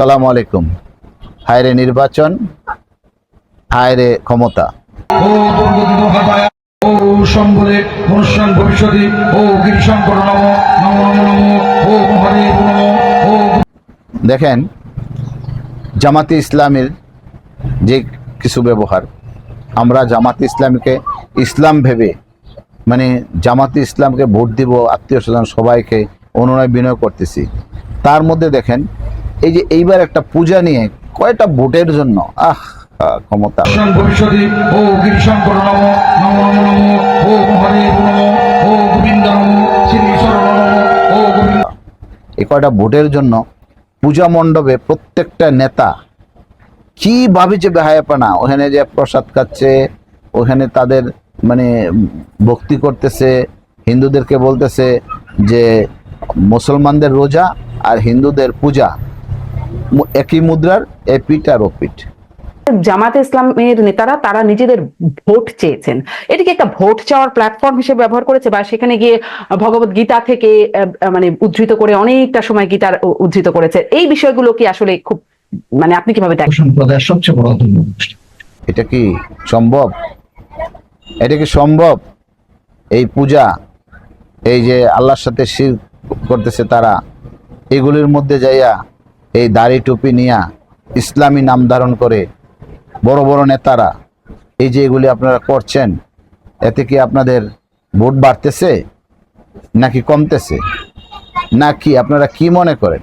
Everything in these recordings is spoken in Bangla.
সালাম আলাইকুম। হায়রে নির্বাচন, হায়রে ক্ষমতা। দেখেন, জামাতে ইসলামের যে কিছু ব্যবহার, আমরা জামাতে ইসলামকে ইসলাম ভেবে মানে জামাতে ইসলামকে ভোট দিব, আত্মীয় স্বজন সবাইকে অনুনয় বিনয় করতেছি। তার মধ্যে দেখেন এই যে এইবার একটা পূজা নিয়ে কয়টা ভোটের জন্য? আহ ক্ষমতা। অনুষ্ঠান ভবিষ্যতে ও গিরিশঙ্কর নম নম নম নম ও মহাদেব নম ও গোবিন্দ নম শ্রী নম ও গোবিন্দ। এই কয়টা ভোটের জন্য পূজা মণ্ডপে প্রত্যেকটা নেতা কীভাবে যে বেহায়াপানা? ওখানে যে প্রসাদ খাচ্ছে ওখানে তাদের মানে ভক্তি করতেছে হিন্দুদেরকে বলতেছে যে মুসলমানদের রোজা আর হিন্দুদের পূজা। একই মুদ্রার এপিট আর ওপিট জামাতে ইসলামের নেতারা তারা নিজেদের ভোট চেয়েছেন। এটিকে একটা ভোট চাওয়ার প্ল্যাটফর্ম হিসেবে ব্যবহার করেছে বা সেখানে গিয়ে ভগবত গীতা থেকে মানে উদ্ধৃত করে অনেকটা সময় গীতার উদ্ধৃত করেছে। এই বিষয়গুলো কি আসলে খুব মানে আপনি কীভাবে দেখেন? সম্প্রদায়ের সবচেয়ে বড় এটা কি সম্ভব? এটা কি সম্ভব? এই পূজা এই যে আল্লাহর সাথে শির করতেছে তারা এগুলির মধ্যে যাইয়া এই দাড়ি টুপি নিয়া ইসলামী নাম ধারণ করে বড় বড় নেতারা, এই যে এগুলি আপনারা করছেন, এতে কি আপনাদের ভোট বাড়তেছে নাকি কমতেছে? নাকি আপনারা কি মনে করেন?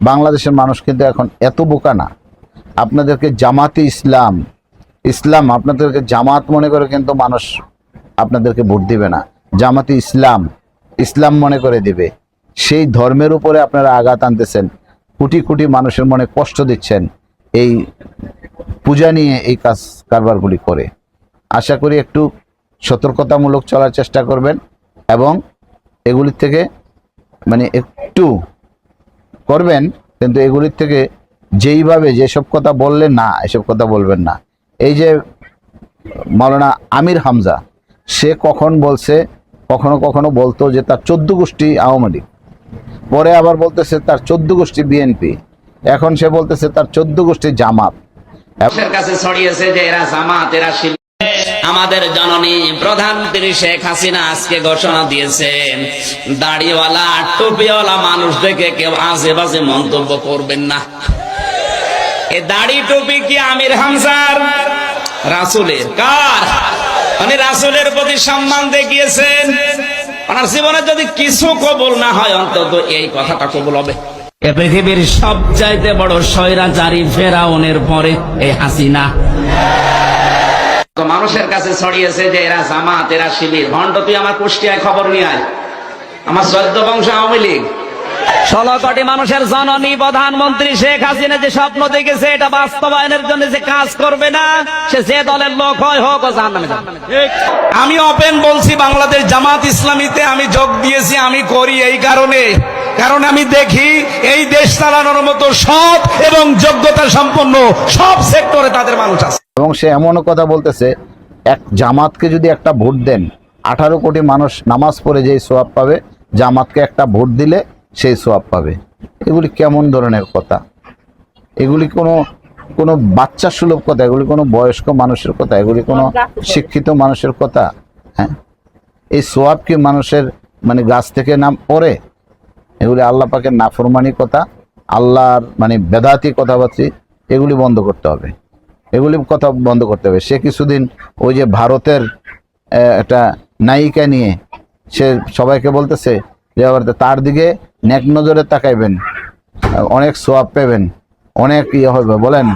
বাংলাদেশের মানুষ কিন্তু এখন এত বোকা না। আপনাদেরকে জামাতে ইসলাম ইসলাম আপনাদেরকে জামাত মনে করে কিন্তু মানুষ আপনাদেরকে ভোট দিবে না। জামাতে ইসলাম ইসলাম মনে করে দিবে। সেই ধর্মের উপরে আপনারা আঘাত আনতেছেন। কোটি কোটি মানুষের মনে কষ্ট দিচ্ছেন এই পূজা নিয়ে এই কাজ কারবারগুলি করে। আশা করি একটু সতর্কতামূলক চলার চেষ্টা করবেন এবং এগুলির থেকে মানে একটু করবেন, কিন্তু এগুলির থেকে যেইভাবে যেসব কথা বললেন না, এসব কথা বলবেন না। এই যে মাওলানা আমির হামজা, সে কখন বলছে, কখনো কখনো বলতো যে তার চোদ্দ গোষ্ঠী আওয়ামী লীগ। পরে আবার বলতেছে তার চোদ্দ গোষ্ঠী বিএনপি। এখন সে বলতেছে তার চোদ্দ গোষ্ঠী জামাত। কাছে ছড়িয়েছে যে এরা জামাত, এরা আমাদের জননী প্রধানমন্ত্রী শেখ হাসিনা আজকে ঘোষণা দিয়েছেন দাড়িওয়ালা, টুপিওয়ালা মানুষ দেখে কেউ আজে বাজে মন্তব্য করবেন না। এ দাড়ি টুপি কি আমির হামজার? রাসুলের। কার? মানে রাসুলের প্রতি সম্মান দেখিয়েছেন। ওনার জীবনে যদি কিছু কবুল না হয়, অন্তত এই কথাটা কবুল হবে। এ পৃথিবীর সবচাইতে বড় সয়রা জারি ফেরাউনের পরে এই হাসিনা। মানুষের কাছে ছড়িয়েছে যে এরা জামাত, এরা শিবির। ভণ্ড, তুই আমার কুষ্টিয়ায় খবর নিয়ে আয়। আমার চোদ্দ বংশ আওয়ামী লীগ। ষোলো কোটি মানুষের জননী প্রধানমন্ত্রী শেখ হাসিনা যে স্বপ্ন দেখেছে এটা বাস্তবায়নের জন্য যে কাজ করবে না সে যে দলের লোক হয় হোক। আমি ওপেন বলছি বাংলাদেশ জামাত ইসলামীতে আমি যোগ দিয়েছি আমি করি এই কারণে কারণ আমি দেখি এই দেশ চালানোর মতো সৎ এবং যোগ্যতা সম্পন্ন সব সেক্টরে তাদের মানুষ আছে এবং সে এমনও কথা বলতেছে এক জামাতকে যদি একটা ভোট দেন আঠারো কোটি মানুষ নামাজ পড়ে যেই সোয়াব পাবে জামাতকে একটা ভোট দিলে সেই সোয়াব পাবে। এগুলি কেমন ধরনের কথা? এগুলি কোনো কোনো বাচ্চা সুলভ কথা, এগুলি কোনো বয়স্ক মানুষের কথা, এগুলি কোনো শিক্ষিত মানুষের কথা? হ্যাঁ? এই সোয়াব কি মানুষের মানে গাছ থেকে নাম পড়ে এগুলি আল্লাহ পাকের নাফরমানি কথা, আল্লাহর মানে বেদাতি কথাবার্তি, এগুলি বন্ধ করতে হবে। এগুলি কথা বন্ধ করতে হবে। সে কিছুদিন ওই যে ভারতের একটা নায়িকা নিয়ে সে সবাইকে বলতেছে যে, তার দিকে নেক নজরে তাকাইবেন। অনেক সোয়াব পেবেন অনেক ইয়ে হবে, বলেন?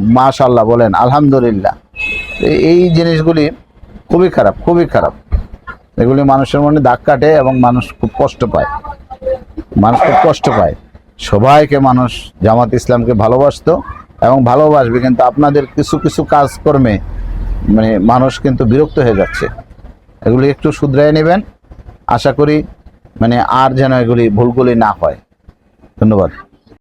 মাশাল্লাহ বলেন, আলহামদুলিল্লাহ। এই- জিনিসগুলি খুবই খারাপ খুবই খারাপ। এগুলি মানুষের মনে দাগ কাটে এবং মানুষ খুব কষ্ট পায়। মানুষ খুব কষ্ট পায়। সবাইকে মানুষ, জামাত ইসলামকে ভালোবাসতো এবং ভালোবাসবে, কিন্তু আপনাদের কিছু কিছু কাজকর্মে মানে মানুষ কিন্তু বিরক্ত হয়ে যাচ্ছে। এগুলি একটু শুধরায় নেবেন। আশা করি মানে আর যেন এগুলি ভুলগুলি না হয়। ধন্যবাদ।